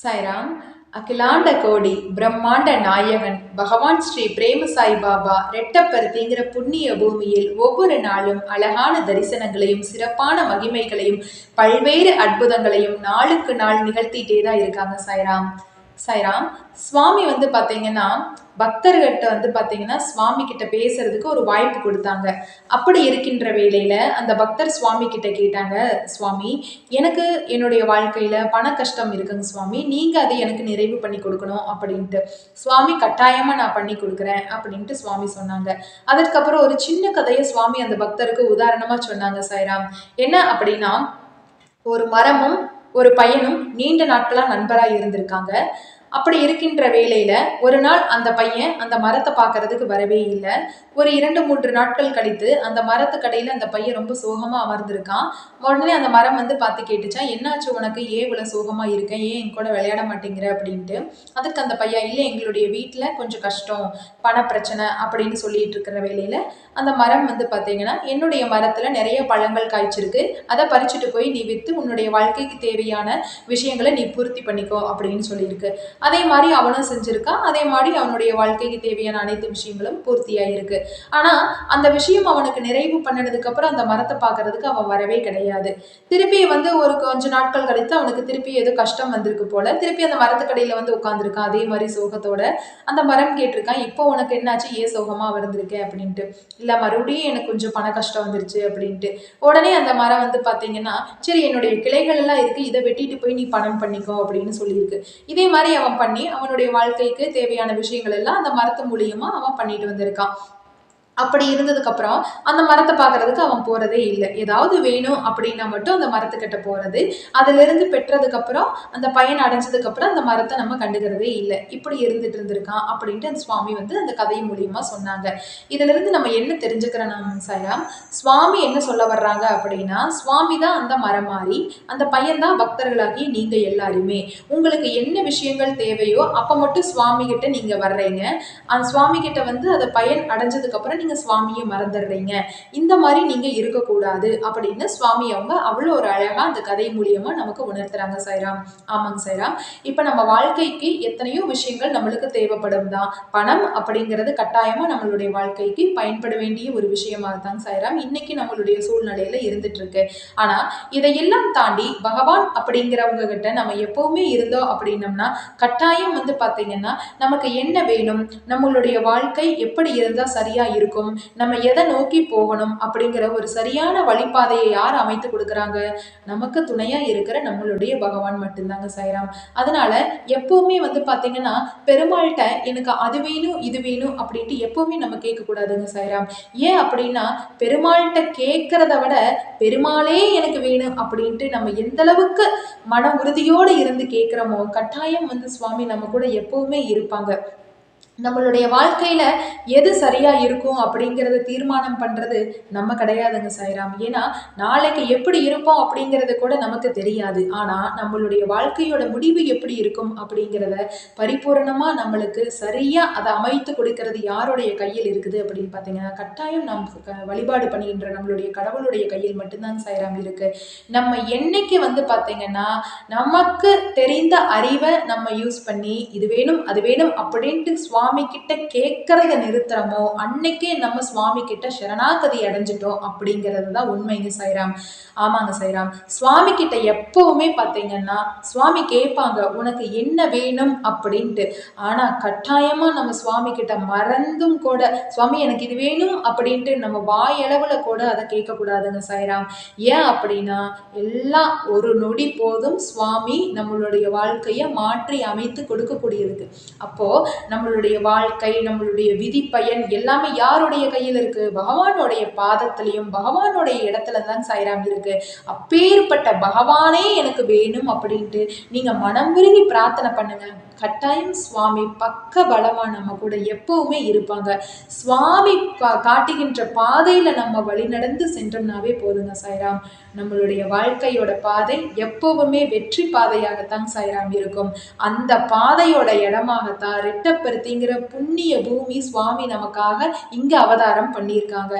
சாய்ராம் அகிலாண்ட கோடி பிரம்மாண்ட நாயகன் பகவான் ஸ்ரீ பிரேம சாய் பாபா ரெட்டப்பருத்திங்கிற புண்ணிய பூமியில் ஒவ்வொரு நாளும் அழகான தரிசனங்களையும் சிறப்பான மகிமைகளையும் பல்வேறு அற்புதங்களையும் நாளுக்கு நாள் நிகழ்த்திட்டே தான் இருக்காங்க சாய்ராம் சாய்ராம் சுவாமி வந்து பார்த்தீங்கன்னா பக்தர்கிட்ட வந்து பார்த்தீங்கன்னா சுவாமி கிட்ட பேசுறதுக்கு ஒரு வாய்ப்பு கொடுத்தாங்க. அப்படி இருக்கின்ற வேளையில அந்த பக்தர் சுவாமி கிட்ட கேட்டாங்க சுவாமி எனக்கு என்னுடைய வாழ்க்கையில பண கஷ்டம் இருக்குங்க சுவாமி. நீங்க அதை எனக்கு நிறைவு பண்ணி கொடுக்கணும் அப்படின்ட்டு. சுவாமி கட்டாயமா நான் பண்ணி கொடுக்குறேன் அப்படின்ட்டு சுவாமி சொன்னாங்க. அதற்கப்புறம் ஒரு சின்ன கதையை சுவாமி அந்த பக்தருக்கு உதாரணமா சொன்னாங்க சாய்ராம் என்ன அப்படின்னா ஒரு மரமும் ஒரு பையனும் நீண்ட நாட்களா நண்பரா இருந்திருக்காங்க. அப்படி இருக்கின்ற வேளையில ஒரு நாள் அந்த பையன் அந்த மரத்தை பார்க்கறதுக்கு வரவே இல்லை. ஒரு இரண்டு மூன்று நாட்கள் கழித்து அந்த மரத்து கடையில் அந்த பையன் ரொம்ப சோகமா அமர்ந்திருக்கான். உடனே அந்த மரம் வந்து பார்த்து கேட்டுச்சான் என்னாச்சு உனக்கு? ஏன் இவ்வளவு சோகமா இருக்கேன் ஏன் என் கூட விளையாட மாட்டேங்கிற? அப்படின்ட்டு. அதுக்கு அந்த பையன் இல்லை எங்களுடைய வீட்டில் கொஞ்சம் கஷ்டம் பண பிரச்சனை அப்படின்னு சொல்லிட்டு இருக்கிற வேளையில அந்த மரம் வந்து பார்த்தீங்கன்னா என்னுடைய மரத்துல நிறைய பழங்கள் காய்ச்சிருக்கு. அதை பறிச்சுட்டு போய் நீ வித்து உன்னுடைய வாழ்க்கைக்கு தேவையான விஷயங்களை நீ பூர்த்தி பண்ணிக்கோ அப்படின்னு சொல்லியிருக்கு. அதே மாதிரி அவனும் செஞ்சிருக்கான் அதே மாதிரி அவனுடைய வாழ்க்கைக்கு தேவையான அனைத்து விஷயங்களும் பூர்த்தியாயிருக்கு. ஆனா அந்த விஷயம் அவனுக்கு நிறைவு பண்ணினதுக்கு அப்புறம் அந்த மரத்தை பார்க்கறதுக்கு அவன் வரவே கிடையாது. திருப்பி வந்து ஒரு கொஞ்ச நாட்கள் கழித்து அவனுக்கு திருப்பி ஏதோ கஷ்டம் வந்திருக்கு போல திருப்பி அந்த மரத்துக்கடையில வந்து உட்காந்துருக்கான் அதே மாதிரி சோகத்தோட அந்த மரம் கேட்டிருக்கான். இப்போ உனக்கு என்னாச்சு? ஏன் சோகமா வந்திருக்கேன் அப்படின்ட்டு. இல்ல மறுபடியும் எனக்கு கொஞ்சம் பண கஷ்டம் வந்துருச்சு. அப்படின்ட்டு. உடனே அந்த மரம் வந்து பாத்தீங்கன்னா சரி என்னுடைய கிளைகள் எல்லாம் இருக்கு. இதை வெட்டிட்டு போய் நீ பணம் பண்ணிக்கோ. அப்படின்னு சொல்லியிருக்கு. இதே மாதிரி அவன் பண்ணி அவனுடைய வாழ்க்கைக்கு தேவையான விஷயங்கள் எல்லாம் அந்த மரத்து மூலியமா அவன் பண்ணிட்டு வந்திருக்கான். அப்படி இருந்ததுக்கு அப்புறம் அந்த மரத்தை பார்க்கறதுக்கு அவன் போறதே இல்லை. ஏதாவது வேணும் அப்படின்னா மட்டும் அந்த மரத்துக்கிட்ட போறது. அதுல இருந்து பெற்றதுக்கு அப்புறம் அந்த பையன் அடைஞ்சதுக்கு அப்புறம் அந்த மரத்தை நம்ம கண்டுக்கிறதே இல்லை. இப்படி இருந்துட்டு இருந்திருக்கான் அப்படின்ட்டு அந்த சுவாமி வந்து அந்த கதை மூலியமா சொன்னாங்க. இதுல இருந்து நம்ம என்ன தெரிஞ்சுக்கிறோம் சயா சுவாமி என்ன சொல்ல வர்றாங்க அப்படின்னா சுவாமி தான் அந்த மரம் மாறி அந்த பையன் தான் பக்தர்களாகி நீங்க எல்லாருமே. உங்களுக்கு என்ன விஷயங்கள் தேவையோ அப்ப மட்டும் சுவாமி கிட்ட நீங்க வர்றீங்க. அந்த சுவாமி கிட்ட வந்து அதை பயன் அடைஞ்சதுக்கு அப்புறம் நீங்க சுவாமியை மறந்துடுறீங்க. இந்த மாதிரி நீங்க இருக்கக்கூடாது அப்படின்னு சுவாமி அவங்க அவ்வளோ ஒரு அழகா அந்த கதை மூலியமா நமக்கு உணர்த்துறாங்க சாய்ராம். ஆமாங்க சைராம் இப்போ நம்ம வாழ்க்கைக்கு எத்தனையோ விஷயங்கள் நம்மளுக்கு தேவைப்படும் தான். பணம் அப்படிங்கிறது கட்டாயமா நம்மளுடைய வாழ்க்கைக்கு பயன்பட வேண்டிய ஒரு விஷயமா தான் சைராம் இன்னைக்கு நம்மளுடைய சூழ்நிலையில இருந்துட்டு இருக்கு ஆனா இதையெல்லாம் தாண்டி பகவான் அப்படிங்கிறவங்க கிட்ட நம்ம எப்பவுமே இருந்தோம் அப்படின்னம்னா கட்டாயம் வந்து பார்த்தீங்கன்னா நமக்கு என்ன வேணும்? நம்மளுடைய வாழ்க்கை எப்படி இருந்தால் சரியா இருக்கும்? நம்ம எதை நோக்கி போகணும் அப்படிங்கிற ஒரு சரியான வழிபாதையை யார் அமைத்து கொடுக்குறாங்க? நமக்கு துணையாக இருக்கிற நம்மளுடைய பகவான் மட்டும்தாங்க சாய்ராம். அதனால எப்பவுமே வந்து பார்த்தீங்கன்னா பெருமாள்கிட்ட எனக்கு அது வேணும் இது வேணும் அப்படின்ட்டு எப்பவுமே நம்ம கேட்கக்கூடாதுங்க சாய்ராம். ஏன் அப்படின்னா பெருமாள்கிட்ட கேட்கறத விட பெருமாளே எனக்கு வேணும் அப்படின்ட்டு நம்ம எந்த அளவுக்கு மன உறுதியோடு இருந்து கேட்குறோமோ கட்டாயம் வந்து சுவாமி நம்ம கூட எப்பவுமே இருப்பாங்க. நம்மளுடைய வாழ்க்கையில் எது சரியாக இருக்கும் அப்படிங்கிறத தீர்மானம் பண்ணுறது நம்ம கிடையாதுங்க சாய்ராம். ஏன்னா நாளைக்கு எப்படி இருப்போம் அப்படிங்கிறது கூட நமக்கு தெரியாது. ஆனால் நம்மளுடைய வாழ்க்கையோட முடிவு எப்படி இருக்கும் அப்படிங்கிறத பரிபூர்ணமாக நம்மளுக்கு சரியாக அதை அமைத்து கொடுக்கறது யாருடைய கையில் இருக்குது அப்படின்னு பார்த்தீங்கன்னா கட்டாயம் நாம் க- வழிபாடு பண்ணுகின்ற நம்மளுடைய கடவுளுடைய கையில் மட்டும்தான் சாய்ராம் இருக்குது நம்ம என்னைக்கு வந்து பார்த்தீங்கன்னா நமக்கு தெரிந்த அறிவை நம்ம யூஸ் பண்ணி இது வேணும் அது வேணும் அப்படின்ட்டு சுவாமி கிட்ட கேட்கறத நிறுத்துறோமோ அன்னைக்கே நம்ம சுவாமி கிட்ட சரணாகதி அடைஞ்சிட்டோம் அப்படிங்கிறது தான் உண்மைங்க சைராம். ஆமாங்க சாய்ராம் சுவாமி கிட்ட எப்பவுமே பார்த்தீங்கன்னா சுவாமி கேட்பாங்க உனக்கு என்ன வேணும்? அப்படின்ட்டு. ஆனா கட்டாயமா நம்ம சுவாமி கிட்ட மறந்தும் கூட சுவாமி எனக்கு இது வேணும்? அப்படின்ட்டு நம்ம வாயளவுல கூட அதை கேட்கக்கூடாதுங்க சாய்ராம் ஏன் அப்படின்னா எல்லாம் ஒரு நொடி போதும் சுவாமி நம்மளுடைய வாழ்க்கையை மாற்றி அமைத்து கொடுக்கக்கூடியதுக்கு. அப்போ நம்மளுடைய வாழ்க்கை நம்மளுடைய விதி பயன் எல்லாமே யாருடைய கையில் இருக்கு? பகவானுடைய பாதத்திலையும் பகவானுடைய இடத்துல தான் சாய்ராம் இருக்கு. அப்பேற்பட்ட பகவானே எனக்கு வேணும் அப்படின்ட்டு நீங்க மனம் விரும்பி பிரார்த்தனை பண்ணுங்க. கட்டாயம் சுவாமி பக்க பலமா நம்ம கூட எப்பவுமே இருப்பாங்க. சுவாமி காட்டுகின்ற பாதையில நம்ம வழி நடந்து சென்றோம்னாவே போதுங்க சாய்ராம். நம்மளுடைய வாழ்க்கையோட பாதை எப்பவுமே வெற்றி பாதையாகத்தான் சாய்ராம் இருக்கும். அந்த பாதையோட இடமாகத்தான் ரெட்டப்பருத்திங்கிற புண்ணிய பூமி சுவாமி நமக்காக இங்க அவதாரம் பண்ணியிருக்காங்க.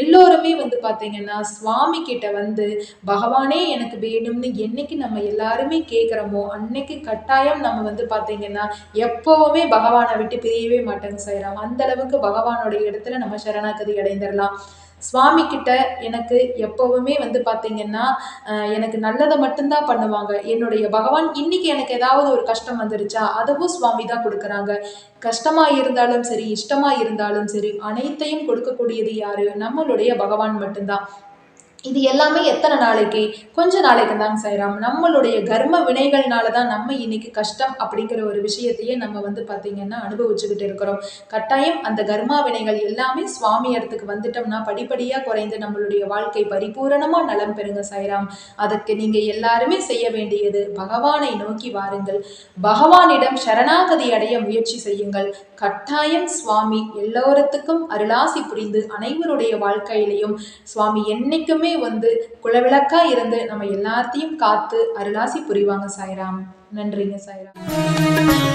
எல்லோருமே வந்து பார்த்தீங்கன்னா சுவாமி கிட்ட வந்து பகவானே எனக்கு வேணும்னு என்னைக்கு நம்ம எல்லாருமே கேட்குறோமோ அன்னைக்கு கட்டாயம் நம்ம வந்து பார்த்தீங்கன்னா எப்பவுமே பகவானை விட்டு பிரியவே மாட்டோங்க சாய்ராம். அந்த அளவுக்கு பகவானோட இடத்துல நம்ம சரணாகதி அடைந்துடலாம் சுவாமி கிட்ட எனக்கு எப்பவுமே வந்து பார்த்திங்கன்னா எனக்கு நல்லதை மட்டும்தான் பண்ணுவாங்க. என்னுடைய பகவான் இன்னைக்கு எனக்கு ஏதாவது ஒரு கஷ்டம் வந்துருச்சா அதுவும் சுவாமி தான் கொடுக்குறாங்க. கஷ்டமா இருந்தாலும் சரி இஷ்டமா இருந்தாலும் சரி அனைத்தையும் கொடுக்கக்கூடியது யாரு? நம்மளுடைய பகவான் மட்டும்தான். இது எல்லாமே எத்தனை நாளைக்கு? கொஞ்ச நாளைக்கு தாங்க சாய்ராம். நம்மளுடைய கர்ம வினைகள்னால தான் நம்ம இன்னைக்கு கஷ்டம் அப்படிங்கிற ஒரு விஷயத்தையே நம்ம வந்து பார்த்தீங்கன்னா அனுபவிச்சுக்கிட்டு இருக்கிறோம். கட்டாயம் அந்த கர்மா வினைகள் எல்லாமே சுவாமி இடத்துக்கு வந்துட்டோம்னா படிப்படியாக குறைந்து நம்மளுடைய வாழ்க்கை பரிபூரணமாக நலம் பெறுங்க சாய்ராம். அதற்கு நீங்கள் எல்லாருமே செய்ய வேண்டியது பகவானை நோக்கி வாருங்கள். பகவானிடம் சரணாகதி அடைய முயற்சி செய்யுங்கள். கட்டாயம் சுவாமி எல்லோரத்துக்கும் அருளாசி புரிந்து அனைவருடைய வாழ்க்கையிலையும் சுவாமி என்னைக்குமே வந்து குலவிளக்கா இருந்து நம்ம எல்லாத்தையும் காத்து அருளாசி புரிவாங்க சாய்ராம். நன்றிங்க சாய்ராம்.